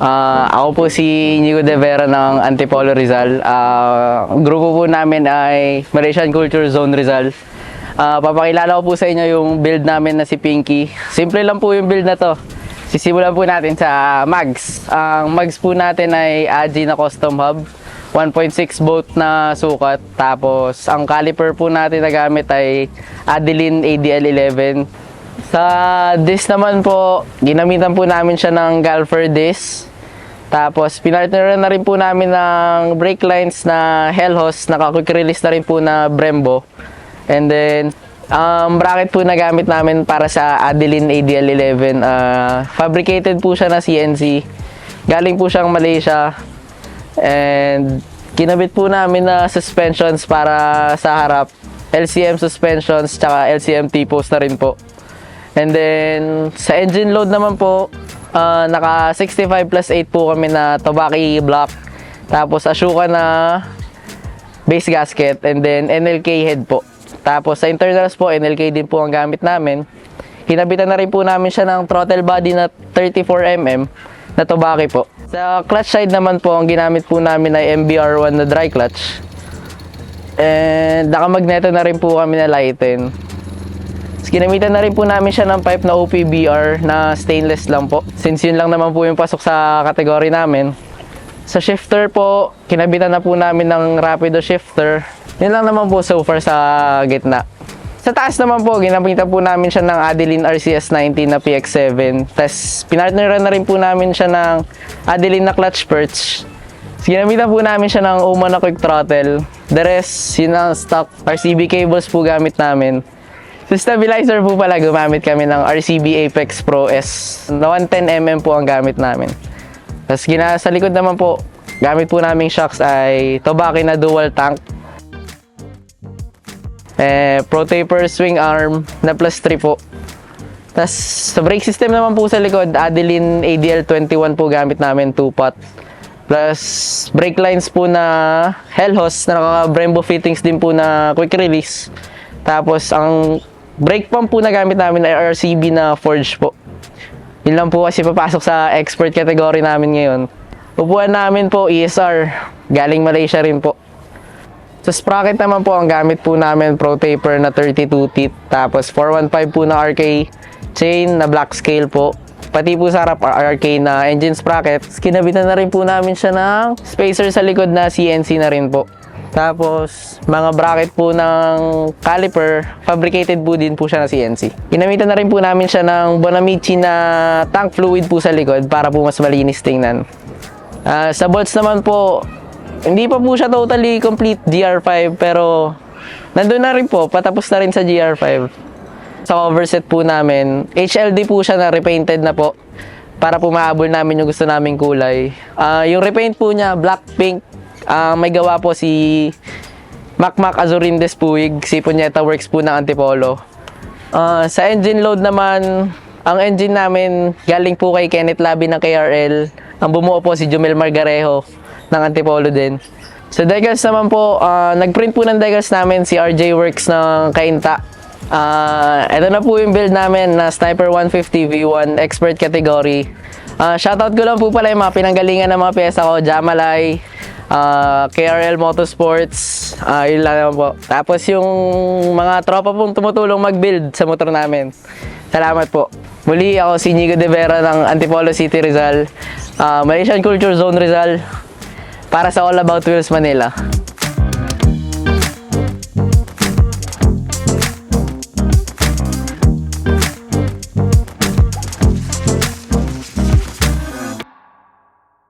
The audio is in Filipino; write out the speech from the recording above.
Ah, ako po si Inigo De Vera ng Antipolo Rizal. Ang grupo po namin ay Malaysian Culture Zone Rizal. Ah, papakilala ko po sa inyo yung build namin na si Pinky. Simple lang po yung build na to. Sisimulan po natin sa mags. Ang mags po natin ay AG na custom hub. 1.6 volt na sukat. Tapos, ang caliper po natin na gamit ay Adeline ADL11. Sa disc naman po, ginamitan po namin siya ng Galfer disc. Tapos, pinartneran na rin po namin ng brake lines na Hellhos, naka-quick release na rin po na Brembo. And then, um, bracket po na gamit namin para sa Adeline ADL11. Ah, fabricated po siya na CNC. Galing po siyang Malaysia. And kinabit po namin na suspensions para sa harap. LCM suspensions, tsaka LCM T-post na rin po. And then, sa engine load naman po, ah, naka 65 plus 8 po kami na Tobaki block. Tapos, Ashoka na base gasket. And then, NLK head po. Tapos, sa internals po, NLK din po ang gamit namin. Hinabitan na rin po namin siya ng throttle body na 34mm na Tobaki po. Sa clutch side naman po, ang ginamit po namin ay MBR1 na dry clutch. And nakamagneto na rin po kami na lighten. Ginamitan na rin po namin siya ng pipe na OPBR na stainless lang po. Since yun lang naman po yung pasok sa kategory namin. Sa shifter po, kinabitan na po namin ng rapido shifter. Yun lang naman po so far sa gitna. Sa taas naman po, ginamitan po namin siya ng Adeline RCS 90 na PX7. Tapos pinartneran na rin po namin siya ng Adeline na clutch perch. Ginamitan po namin siya ng Uma na quick throttle. The rest, yun ang stock RCB cables po gamit namin. Sa stabilizer po pala, gumamit kami ng RCB Apex Pro S na 110mm po ang gamit namin. Tapos gina, sa likod naman po, gamit po naming shocks ay Tobaki na dual tank. Eh, Pro Taper swing arm na plus 3 po. Tapos sa brake system naman po sa likod, Adeline ADL 21 po gamit namin 2 pot. Plus brake lines po na Hellhos na naka Brembo fittings din po na quick release. Tapos ang brake pump po na gamit namin ay RCB na Forge po. Yun lang po kasi papasok sa expert category namin ngayon. Upuan namin po ESR, galing Malaysia rin po. Sa sprocket naman po, ang gamit po namin Pro Taper na 32 teeth. Tapos 415 po na RK chain na black scale po. Pati po sa harap RK na engine sprocket. Kinabitan na rin po namin siya ng spacer sa likod na CNC na rin po. Tapos, mga bracket po ng caliper, fabricated po din po siya na CNC. Ginamitan na rin po namin siya ng Bonamici na tank fluid po sa likod para po mas malinis tingnan. Ah, sa bolts naman po, hindi pa po siya totally complete GR5 pero nandun na rin po, patapos na rin sa GR5. Sa cover set po namin, HLD po siya na repainted na po para po maabol namin yung gusto naming kulay. Ah, yung repaint po niya, black pink, Ah, may gawa po si Macmac Azurindes Puig, si Punyeta Works po ng Antipolo. Ah, sa engine load naman, ang engine namin galing po kay Kenneth Labi ng KRL. Ang bumuo po si Jumel Margarejo ng Antipolo din. Sa decals naman po, ah, nag-print po ng decals namin si RJ Works ng Kainta. Ah, ito na po yung build namin na Sniper 150 V1 Expert Category. Ah, shoutout ko lang po pala yung mga pinanggalingan ng mga pyesa ko, Jamalay, ah, KRL Motorsports, ah, yun lang po. Tapos yung mga tropa pong tumutulong mag-build sa motor namin. Salamat po. Muli ako si Nico De Vera ng Antipolo City Rizal, ah, Malaysian Culture Zone Rizal, para sa All About Wheels Manila.